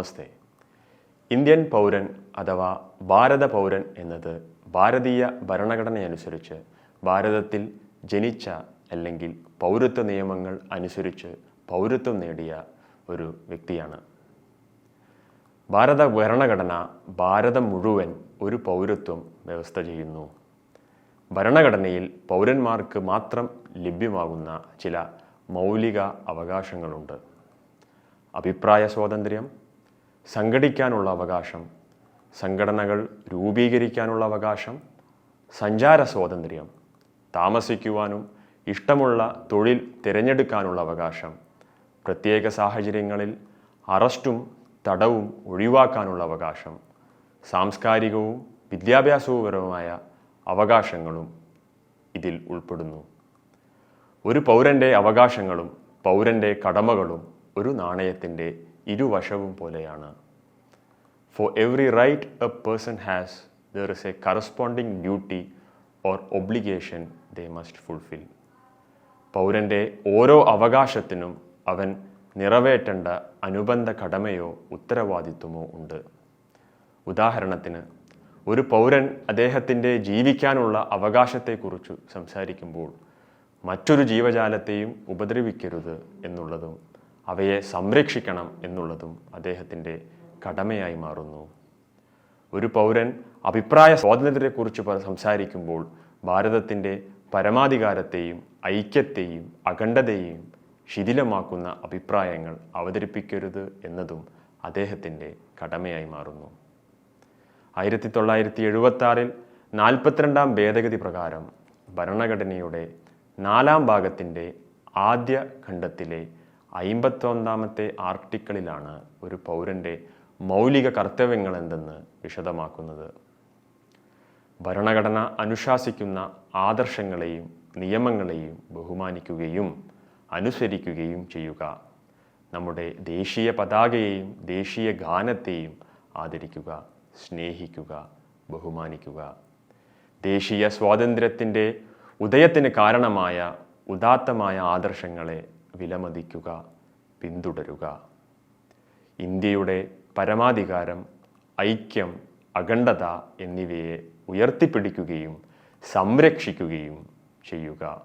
നമസ്തേ Indian പൗരൻ അഥവാ ഭാരത പൗരൻ എന്നത് ഭാരതീയ ഭരണഘടനയനുസരിച്ച് ഭാരതത്തിൽ ജനിച്ച അല്ലെങ്കിൽ പൗരത്വ നിയമങ്ങൾ അനുസരിച്ച് പൗരത്വം നേടിയ ഒരു വ്യക്തിയാണ്. ഭാരത ഭരണഘടന ഭാരതം മുഴുവൻ ഒരു പൗരത്വം വ്യവസ്ഥ ചെയ്യുന്നു. ഭരണഘടനയിൽ പൗരന്മാർക്ക് മാത്രം ലഭ്യമാകുന്ന ചില മൗലിക അവകാശങ്ങളുണ്ട്. അഭിപ്രായ സ്വാതന്ത്ര്യം സംഘടിക്കാനുള്ള അവകാശം സംഘടനകൾ രൂപീകരിക്കാനുള്ള അവകാശം സഞ്ചാര സ്വാതന്ത്ര്യം താമസിക്കുവാനും ഇഷ്ടമുള്ള തൊഴിൽ തിരഞ്ഞെടുക്കാനുള്ള അവകാശം പ്രത്യേക സാഹചര്യങ്ങളിൽ അറസ്റ്റും തടവും ഒഴിവാക്കാനുള്ള അവകാശം സാംസ്കാരികവും വിദ്യാഭ്യാസപരവുമായ അവകാശങ്ങളും ഇതിൽ ഉൾപ്പെടുന്നു. ഒരു പൗരന്റെ അവകാശങ്ങളും പൗരന്റെ കടമകളും ഒരു നാണയത്തിന്റെ ഇരുവശവും പോലെയാണ്. For every right a person has there is a corresponding duty or obligation they must fulfil പൗരന്റെ ഓരോ അവകാശത്തിനും അവൻ നിറവേറ്റേണ്ട അനുബന്ധ കടമയോ ഉത്തരവാദിത്വമോ ഉണ്ട്. ഉദാഹരണത്തിന് ഒരു പൗരൻ അദ്ദേഹത്തിന്റെ ജീവിക്കാനുള്ള അവകാശത്തെക്കുറിച്ച് സംസാരിക്കുമ്പോൾ മറ്റൊരു ജീവജാലത്തെയും ഉപദ്രവിക്കരുത് എന്നുള്ളതും അവയെ സംരക്ഷിക്കണം എന്നുള്ളതും അദ്ദേഹത്തിന്റെ കടമയായി മാറുന്നു. ഒരു പൗരൻ അഭിപ്രായ സ്വാതന്ത്ര്യത്തെക്കുറിച്ച് സംസാരിക്കുമ്പോൾ ഭാരതത്തിന്റെ പരമാധികാരത്തെയും ഐക്യത്തെയും അഖണ്ഡതയെയും ശിഥിലമാക്കുന്ന അഭിപ്രായങ്ങൾ അവതരിപ്പിക്കരുത് എന്നതും അദ്ദേഹത്തിന്റെ കടമയായി മാറുന്നു. ആയിരത്തി തൊള്ളായിരത്തി എഴുപത്തി ആറിൽ നാൽപ്പത്തിരണ്ടാം ഭേദഗതി പ്രകാരം ഭരണഘടനയുടെ നാലാം ഭാഗത്തിന്റെ ആദ്യ ഖണ്ഡത്തിലെ അയിമ്പത്തൊന്നാമത്തെ ആർട്ടിക്കിളിലാണ് ഒരു പൗരന്റെ മൗലിക കർത്തവ്യങ്ങൾ എന്തെന്ന് വിശദമാക്കുന്നത്. ഭരണഘടന അനുശാസിക്കുന്ന ആദർശങ്ങളെയും നിയമങ്ങളെയും ബഹുമാനിക്കുകയും അനുസരിക്കുകയും ചെയ്യുക. നമ്മുടെ ദേശീയ പതാകയെയും ദേശീയ ഗാനത്തെയും ആദരിക്കുക സ്നേഹിക്കുക ബഹുമാനിക്കുക. ദേശീയ സ്വാതന്ത്ര്യത്തിന്റെ ഉദയത്തിന് കാരണമായ ഉദാത്തമായ ആദർശങ്ങളെ വിലമതിക്കുക പിന്തുടരുക. ഇന്ത്യയുടെ പരമാധികാരം ഐക്യം അഖണ്ഡത എന്നിവയെ ഉയർത്തിപ്പിടിക്കുകയും സംരക്ഷിക്കുകയും ചെയ്യുക.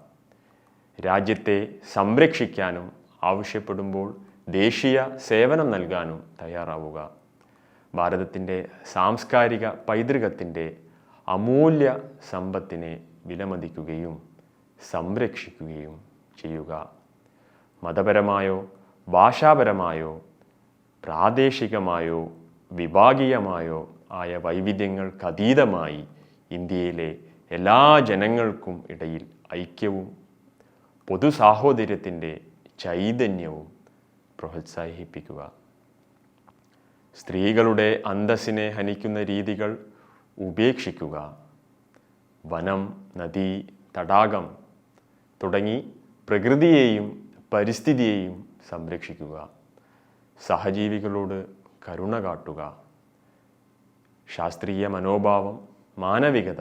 രാജ്യത്തെ സംരക്ഷിക്കാനും ആവശ്യപ്പെടുമ്പോൾ ദേശീയ സേവനം നൽകാനും തയ്യാറാവുക. ഭാരതത്തിന്റെ സാംസ്കാരിക പൈതൃകത്തിന്റെ അമൂല്യ സമ്പത്തിനെ വിലമതിക്കുകയും സംരക്ഷിക്കുകയും ചെയ്യുക. മതപരമായോ ഭാഷാപരമായോ പ്രാദേശികമായോ വിഭാഗീയമായോ ആയ വൈവിധ്യങ്ങൾക്കതീതമായി ഇന്ത്യയിലെ എല്ലാ ജനങ്ങൾക്കും ഇടയിൽ ഐക്യവും പൊതു സാഹോദര്യത്തിന്റെ ചൈതന്യവും പ്രോത്സാഹിപ്പിക്കുക. സ്ത്രീകളുടെ അന്തസ്സിനെ ഹനിക്കുന്ന രീതികൾ ഉപേക്ഷിക്കുക. വനം നദി തടാകം തുടങ്ങി പ്രകൃതിയെയും പരിസ്ഥിതിയെയും സംരക്ഷിക്കുക. സഹജീവികളോട് കരുണ കാട്ടുക. ശാസ്ത്രീയ മനോഭാവം മാനവികത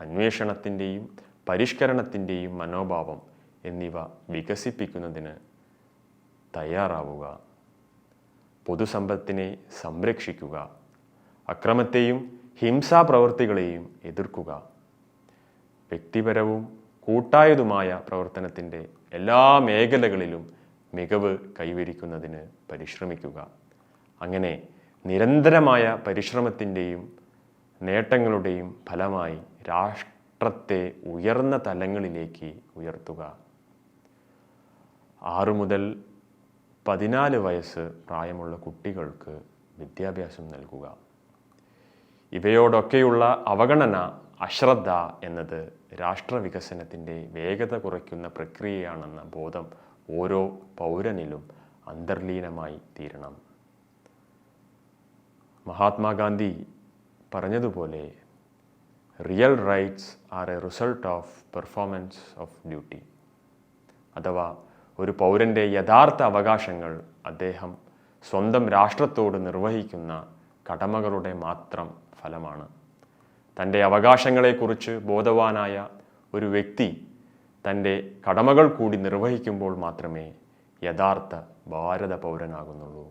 അന്വേഷണത്തിന്റെയും പരിഷ്കരണത്തിന്റെയും മനോഭാവം എന്നിവ വികസിപ്പിക്കുന്നതിന് തയ്യാറാവുക. പൊതുസമ്പത്തിനെ സംരക്ഷിക്കുക. അക്രമത്തെയും ഹിംസാപ്രവൃത്തികളെയും എതിർക്കുക. വ്യക്തിപരവും കൂട്ടായതുമായ പ്രവർത്തനത്തിന്റെ എല്ലാ മേഖലകളിലും മികവ് കൈവരിക്കുന്നതിന് പരിശ്രമിക്കുക. അങ്ങനെ നിരന്തരമായ പരിശ്രമത്തിന്റെയും നേട്ടങ്ങളുടെയും ഫലമായി രാഷ്ട്രത്തെ ഉയർന്ന തലങ്ങളിലേക്ക് ഉയർത്തുക. ആറു മുതൽ പതിനാല് വയസ്സ് പ്രായമുള്ള കുട്ടികൾക്ക് വിദ്യാഭ്യാസം നൽകുക. ഇവയോടൊക്കെയുള്ള അവഗണന അശ്രദ്ധ എന്നത് രാഷ്ട്രവികസനത്തിന്റെ വേഗത കുറയ്ക്കുന്ന പ്രക്രിയയാണെന്ന ബോധം ഓരോ പൗരനിലും അന്തർലീനമായി തീരണം. മഹാത്മാഗാന്ധി പറഞ്ഞതുപോലെ real rights are a result of performance of duty. അഥവാ ഒരു പൗരന്റെ യഥാർത്ഥ അവകാശങ്ങൾ അദ്ദേഹം സ്വന്തം രാഷ്ട്രത്തോട് നിർവഹിക്കുന്ന കടമകളുടെ മാത്രം ഫലമാണ്. തന്റെ അവകാശങ്ങളെക്കുറിച്ച് ബോധവാനായ ഒരു വ്യക്തി തന്റെ കടമകൾ കൂടി നിർവഹിക്കുമ്പോൾ മാത്രമേ യഥാർത്ഥ ഭാരത പൗരനാകുന്നുള്ളൂ